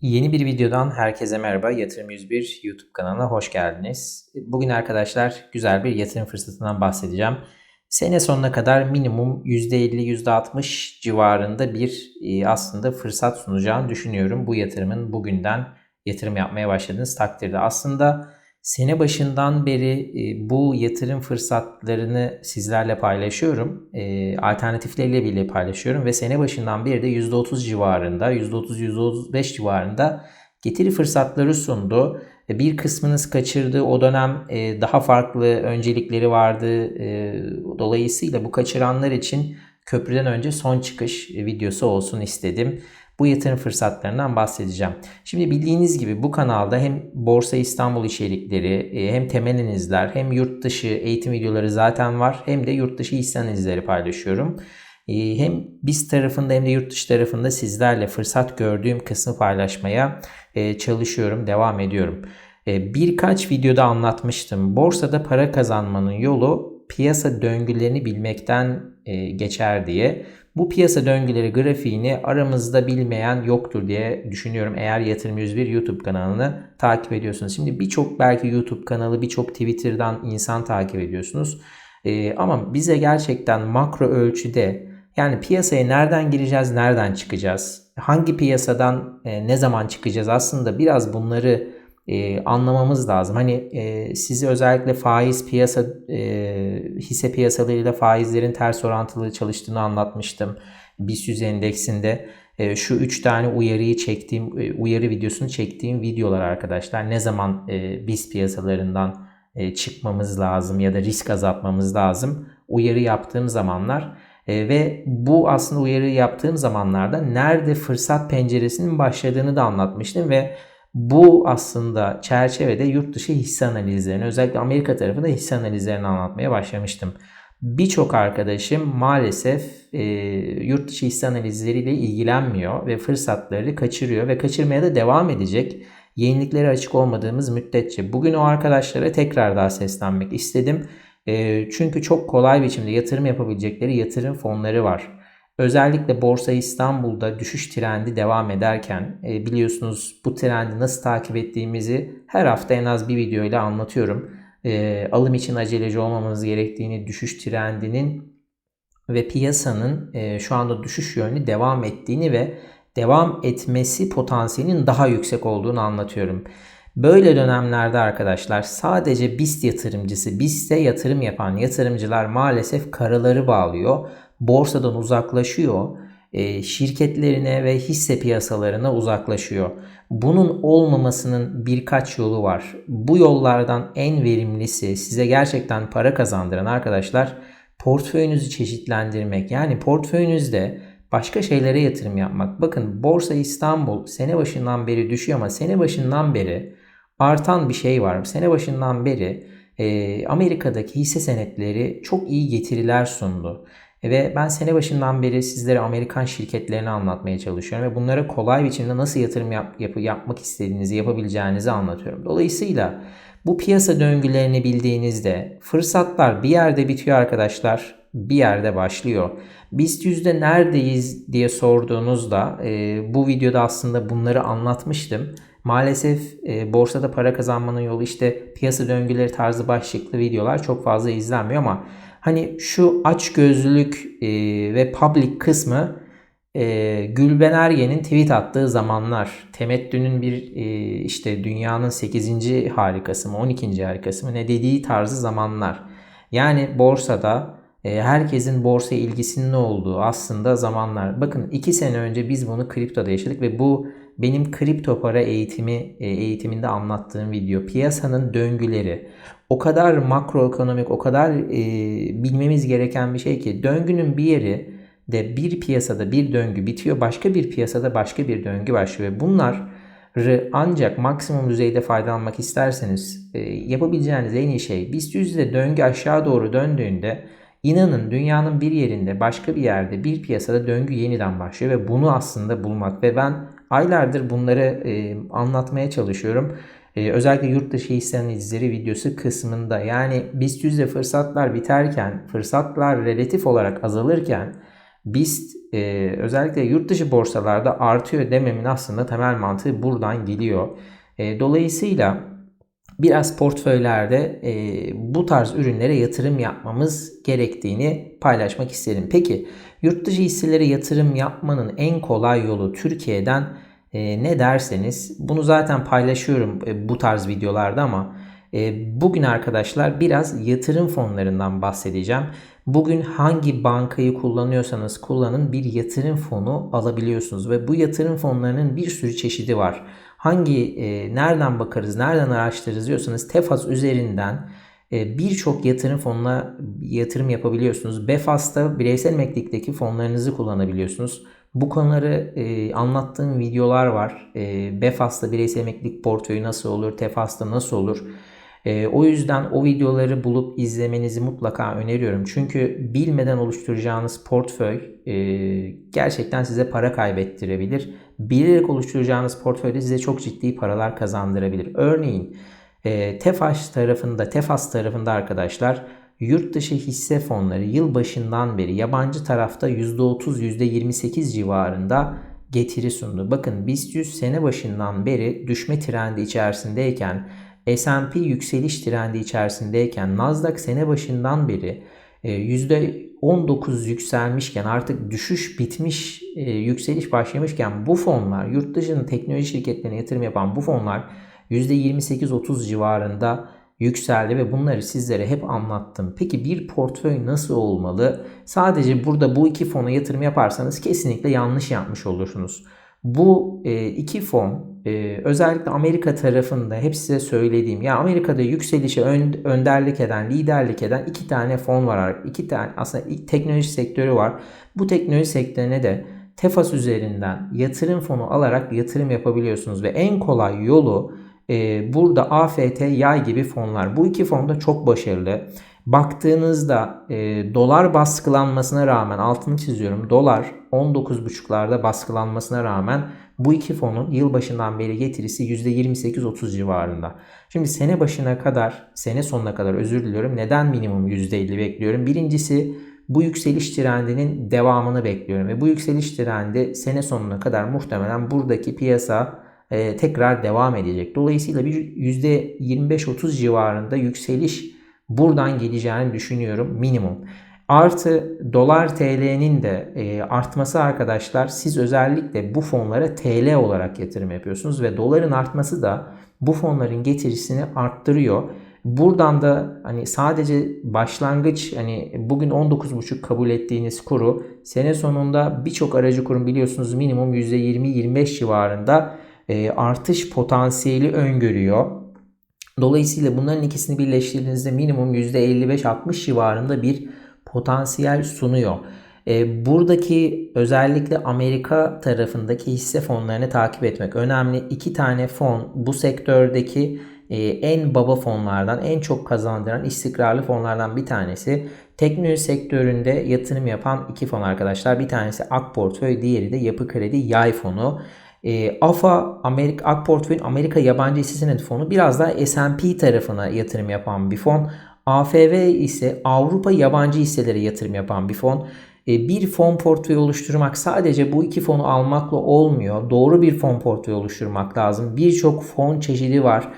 Yeni bir videodan herkese merhaba. Yatırım 101 YouTube kanalına hoş geldiniz. Bugün arkadaşlar güzel bir yatırım fırsatından bahsedeceğim. Sene sonuna kadar minimum %50 %60 civarında bir e, aslında fırsat sunacağını düşünüyorum. Bu yatırımın bugünden yatırım yapmaya başladığınız takdirde. Aslında sene başından beri e, bu yatırım fırsatlarını sizlerle paylaşıyorum. E, alternatifleriyle bile paylaşıyorum ve sene başından beri de %30 civarında, %30-%35 civarında getiri fırsatları sundu. E, bir kısmınız kaçırdı. O dönem daha farklı öncelikleri vardı. Dolayısıyla bu kaçıranlar için köprüden önce son çıkış videosu olsun istedim bu yatırım fırsatlarından bahsedeceğim. Şimdi bildiğiniz gibi bu kanalda hem Borsa İstanbul içerikleri, hem temel analizler, hem yurt dışı eğitim videoları zaten var. Hem de yurt dışı hisse analizleri paylaşıyorum. Hem biz tarafında hem de yurt dışı tarafında sizlerle fırsat gördüğüm kısmı paylaşmaya çalışıyorum, devam ediyorum. Birkaç videoda anlatmıştım. Borsada para kazanmanın yolu piyasa döngülerini bilmekten geçer diye. Bu piyasa döngüleri grafiğini aramızda bilmeyen yoktur diye düşünüyorum eğer Yatırım 101 YouTube kanalını takip ediyorsunuz. Şimdi birçok belki YouTube kanalı, birçok Twitter'dan insan takip ediyorsunuz. Ee, ama bize gerçekten makro ölçüde yani piyasaya nereden gireceğiz, nereden çıkacağız, hangi piyasadan e, ne zaman çıkacağız aslında biraz bunları e, anlamamız lazım. Hani e, sizi özellikle faiz piyasa e, hisse piyasalarıyla faizlerin ters orantılı çalıştığını anlatmıştım. BIST 100 endeksinde e, şu 3 tane uyarıyı çektiğim e, uyarı videosunu çektiğim videolar arkadaşlar. Ne zaman e, BIST piyasalarından e, çıkmamız lazım ya da risk azaltmamız lazım. Uyarı yaptığım zamanlar e, ve bu aslında uyarı yaptığım zamanlarda nerede fırsat penceresinin başladığını da anlatmıştım ve bu aslında çerçevede yurt dışı hisse analizlerini özellikle Amerika tarafında hisse analizlerini anlatmaya başlamıştım. Birçok arkadaşım maalesef e, yurt dışı hisse analizleriyle ilgilenmiyor ve fırsatları kaçırıyor ve kaçırmaya da devam edecek. Yeniliklere açık olmadığımız müddetçe. Bugün o arkadaşlara tekrar daha seslenmek istedim. E, çünkü çok kolay biçimde yatırım yapabilecekleri yatırım fonları var. Özellikle Borsa İstanbul'da düşüş trendi devam ederken e, biliyorsunuz bu trendi nasıl takip ettiğimizi her hafta en az bir video ile anlatıyorum. E, alım için aceleci olmamamız gerektiğini, düşüş trendinin ve piyasanın e, şu anda düşüş yönlü devam ettiğini ve devam etmesi potansiyelinin daha yüksek olduğunu anlatıyorum. Böyle dönemlerde arkadaşlar sadece BIST yatırımcısı, BIST'e yatırım yapan yatırımcılar maalesef karaları bağlıyor borsadan uzaklaşıyor, e, şirketlerine ve hisse piyasalarına uzaklaşıyor. Bunun olmamasının birkaç yolu var. Bu yollardan en verimlisi size gerçekten para kazandıran arkadaşlar portföyünüzü çeşitlendirmek. Yani portföyünüzde başka şeylere yatırım yapmak. Bakın Borsa İstanbul sene başından beri düşüyor ama sene başından beri artan bir şey var. Sene başından beri e, Amerika'daki hisse senetleri çok iyi getiriler sundu. Ve ben sene başından beri sizlere Amerikan şirketlerini anlatmaya çalışıyorum ve bunlara kolay biçimde nasıl yatırım yap, yap, yapmak istediğinizi, yapabileceğinizi anlatıyorum. Dolayısıyla bu piyasa döngülerini bildiğinizde fırsatlar bir yerde bitiyor arkadaşlar, bir yerde başlıyor. BIST yüzde neredeyiz diye sorduğunuzda e, bu videoda aslında bunları anlatmıştım. Maalesef e, borsada para kazanmanın yolu işte piyasa döngüleri tarzı başlıklı videolar çok fazla izlenmiyor ama Hani şu aç gözlülük e, ve public kısmı e, Gülben Ergen'in tweet attığı zamanlar temettünün bir e, işte dünyanın 8. harikası mı 12. harikası mı ne dediği tarzı zamanlar. Yani borsada e, herkesin borsa ilgisinin olduğu aslında zamanlar. Bakın 2 sene önce biz bunu kriptoda yaşadık ve bu benim kripto para eğitimi e, eğitiminde anlattığım video. Piyasanın döngüleri o kadar makroekonomik, o kadar e, bilmemiz gereken bir şey ki döngünün bir yeri de bir piyasada bir döngü bitiyor, başka bir piyasada başka bir döngü başlıyor. Ve bunları ancak maksimum düzeyde faydalanmak isterseniz e, yapabileceğiniz en iyi şey BIST yüzde döngü aşağı doğru döndüğünde inanın dünyanın bir yerinde başka bir yerde bir piyasada döngü yeniden başlıyor ve bunu aslında bulmak ve ben aylardır bunları e, anlatmaya çalışıyorum. Ee, özellikle yurt dışı hisse analizleri videosu kısmında yani BIST yüzde fırsatlar biterken, fırsatlar relatif olarak azalırken BIST e, özellikle yurt dışı borsalarda artıyor dememin aslında temel mantığı buradan geliyor. E, dolayısıyla biraz portföylerde e, bu tarz ürünlere yatırım yapmamız gerektiğini paylaşmak isterim. Peki yurt dışı hisselere yatırım yapmanın en kolay yolu Türkiye'den e, ne derseniz bunu zaten paylaşıyorum e, bu tarz videolarda ama e, bugün arkadaşlar biraz yatırım fonlarından bahsedeceğim. Bugün hangi bankayı kullanıyorsanız kullanın bir yatırım fonu alabiliyorsunuz ve bu yatırım fonlarının bir sürü çeşidi var. Hangi e, nereden bakarız, nereden araştırırız diyorsanız Tefas üzerinden e, birçok yatırım fonuna yatırım yapabiliyorsunuz. Befas'ta bireysel emeklilikteki fonlarınızı kullanabiliyorsunuz. Bu konuları e, anlattığım videolar var. E, Befas'ta bireysel emeklilik portföyü nasıl olur, Tefas'ta nasıl olur? E, o yüzden o videoları bulup izlemenizi mutlaka öneriyorum. Çünkü bilmeden oluşturacağınız portföy e, gerçekten size para kaybettirebilir. Bilerek oluşturacağınız portföy de size çok ciddi paralar kazandırabilir. Örneğin e, Tefas tarafında, Tefas tarafında arkadaşlar yurt dışı hisse fonları yıl başından beri yabancı tarafta %30, %28 civarında getiri sundu. Bakın BIST 100 sene başından beri düşme trendi içerisindeyken S&P yükseliş trendi içerisindeyken Nasdaq sene başından beri %19 e, yükselmişken artık düşüş bitmiş e, yükseliş başlamışken bu fonlar yurt dışının teknoloji şirketlerine yatırım yapan bu fonlar %28-30 civarında yükseldi ve bunları sizlere hep anlattım. Peki bir portföy nasıl olmalı? Sadece burada bu iki fona yatırım yaparsanız kesinlikle yanlış yapmış olursunuz. Bu e, iki fon e, özellikle Amerika tarafında hep size söylediğim ya Amerika'da yükselişe ön, önderlik eden, liderlik eden iki tane fon var. İki tane aslında teknoloji sektörü var. Bu teknoloji sektörüne de Tefas üzerinden yatırım fonu alarak yatırım yapabiliyorsunuz ve en kolay yolu e, burada AFT, yay gibi fonlar. Bu iki fon da çok başarılı. Baktığınızda e, dolar baskılanmasına rağmen altını çiziyorum. Dolar 19.5'larda baskılanmasına rağmen bu iki fonun yılbaşından beri getirisi %28-30 civarında. Şimdi sene başına kadar, sene sonuna kadar özür diliyorum. Neden minimum %50 bekliyorum? Birincisi bu yükseliş trendinin devamını bekliyorum. Ve bu yükseliş trendi sene sonuna kadar muhtemelen buradaki piyasa e, tekrar devam edecek. Dolayısıyla bir %25-30 civarında yükseliş buradan geleceğini düşünüyorum minimum. Artı dolar TL'nin de e, artması arkadaşlar siz özellikle bu fonlara TL olarak yatırım yapıyorsunuz ve doların artması da bu fonların getirisini arttırıyor. Buradan da hani sadece başlangıç hani bugün 19.5 kabul ettiğiniz kuru sene sonunda birçok aracı kurum biliyorsunuz minimum %20-25 civarında e, artış potansiyeli öngörüyor. Dolayısıyla bunların ikisini birleştirdiğinizde minimum %55-60 civarında bir potansiyel sunuyor. E, buradaki özellikle Amerika tarafındaki hisse fonlarını takip etmek önemli. İki tane fon bu sektördeki e, en baba fonlardan, en çok kazandıran istikrarlı fonlardan bir tanesi. Teknoloji sektöründe yatırım yapan iki fon arkadaşlar. Bir tanesi Ak Portföy, diğeri de Yapı Kredi Yay fonu. E, AFA Amerika Ak Portföy'ün Amerika yabancı senedi fonu biraz daha S&P tarafına yatırım yapan bir fon. AFV ise Avrupa yabancı hisselere yatırım yapan bir fon. E, bir fon portföyü oluşturmak sadece bu iki fonu almakla olmuyor. Doğru bir fon portföyü oluşturmak lazım. Birçok fon çeşidi var.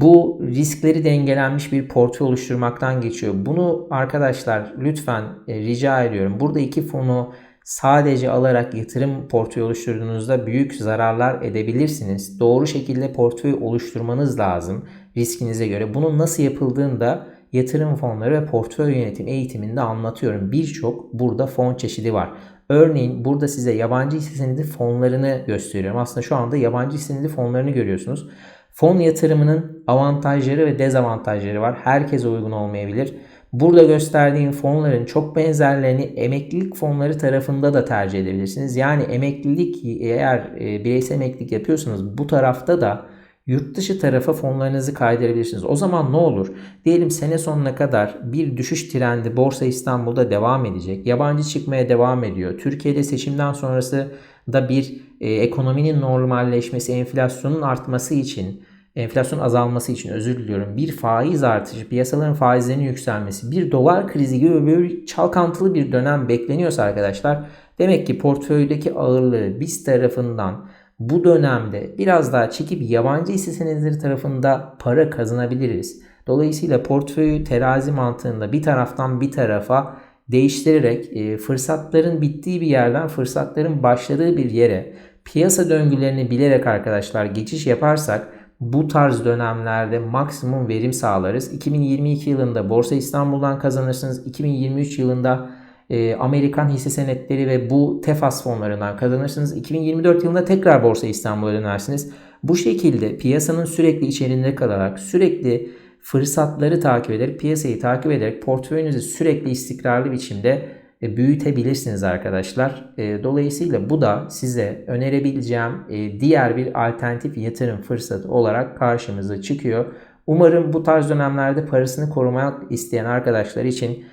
Bu riskleri dengelenmiş bir portföy oluşturmaktan geçiyor. Bunu arkadaşlar lütfen e, rica ediyorum. Burada iki fonu sadece alarak yatırım portföyü oluşturduğunuzda büyük zararlar edebilirsiniz. Doğru şekilde portföy oluşturmanız lazım riskinize göre. Bunun nasıl yapıldığını da yatırım fonları ve portföy yönetim eğitiminde anlatıyorum. Birçok burada fon çeşidi var. Örneğin burada size yabancı hisse senedi fonlarını gösteriyorum. Aslında şu anda yabancı hisse senedi fonlarını görüyorsunuz. Fon yatırımının avantajları ve dezavantajları var. Herkese uygun olmayabilir. Burada gösterdiğim fonların çok benzerlerini emeklilik fonları tarafında da tercih edebilirsiniz. Yani emeklilik eğer e, bireysel emeklilik yapıyorsanız bu tarafta da yurt dışı tarafa fonlarınızı kaydırabilirsiniz. O zaman ne olur? Diyelim sene sonuna kadar bir düşüş trendi Borsa İstanbul'da devam edecek. Yabancı çıkmaya devam ediyor. Türkiye'de seçimden sonrası da bir e, ekonominin normalleşmesi, enflasyonun artması için enflasyon azalması için özür diliyorum. Bir faiz artışı, piyasaların faizlerinin yükselmesi, bir dolar krizi gibi böyle çalkantılı bir dönem bekleniyorsa arkadaşlar demek ki portföydeki ağırlığı biz tarafından bu dönemde biraz daha çekip yabancı hisse senetleri tarafında para kazanabiliriz. Dolayısıyla portföyü terazi mantığında bir taraftan bir tarafa değiştirerek e, fırsatların bittiği bir yerden fırsatların başladığı bir yere piyasa döngülerini bilerek arkadaşlar geçiş yaparsak bu tarz dönemlerde maksimum verim sağlarız. 2022 yılında Borsa İstanbul'dan kazanırsınız. 2023 yılında e, Amerikan hisse senetleri ve bu TEFAS fonlarından kazanırsınız. 2024 yılında tekrar Borsa İstanbul'a dönersiniz. Bu şekilde piyasanın sürekli içerisinde kalarak sürekli fırsatları takip ederek, piyasayı takip ederek portföyünüzü sürekli istikrarlı biçimde büyütebilirsiniz arkadaşlar. E, dolayısıyla bu da size önerebileceğim e, diğer bir alternatif yatırım fırsatı olarak karşımıza çıkıyor. Umarım bu tarz dönemlerde parasını korumak isteyen arkadaşlar için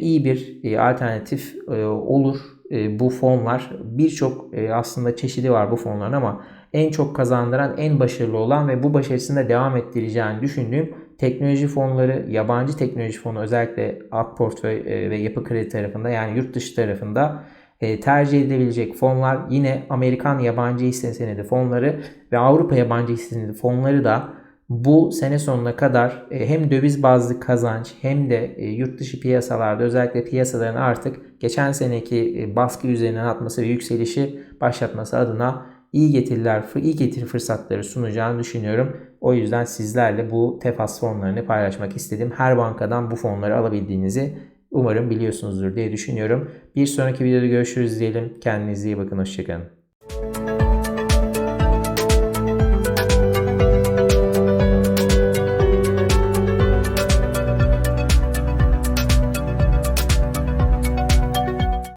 iyi bir alternatif olur. Bu fonlar birçok aslında çeşidi var bu fonların ama en çok kazandıran, en başarılı olan ve bu başarısında devam ettireceğini düşündüğüm teknoloji fonları, yabancı teknoloji fonu özellikle Ak Portföy e, ve Yapı Kredi tarafında yani yurt dışı tarafında e, tercih edilebilecek fonlar yine Amerikan yabancı hisse senedi fonları ve Avrupa yabancı hisse senedi fonları da bu sene sonuna kadar e, hem döviz bazlı kazanç hem de yurt dışı piyasalarda özellikle piyasaların artık geçen seneki baskı üzerinden atması ve yükselişi başlatması adına iyi getiriler, iyi getiri fırsatları sunacağını düşünüyorum. O yüzden sizlerle bu TEFAS fonlarını paylaşmak istedim. Her bankadan bu fonları alabildiğinizi umarım biliyorsunuzdur diye düşünüyorum. Bir sonraki videoda görüşürüz diyelim. Kendinize iyi bakın. Hoşçakalın.